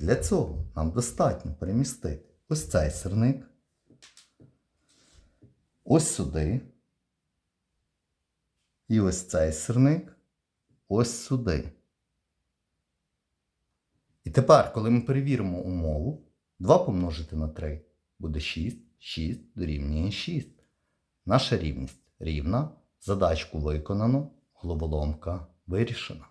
Для цього нам достатньо перемістити ось цей сирник, ось сюди, і ось цей сирник, ось сюди. І тепер, коли ми перевіримо умову, 2 помножити на 3 буде 6, 6 дорівнює 6. Наша рівність рівна, задачку виконано, головоломка вирішена.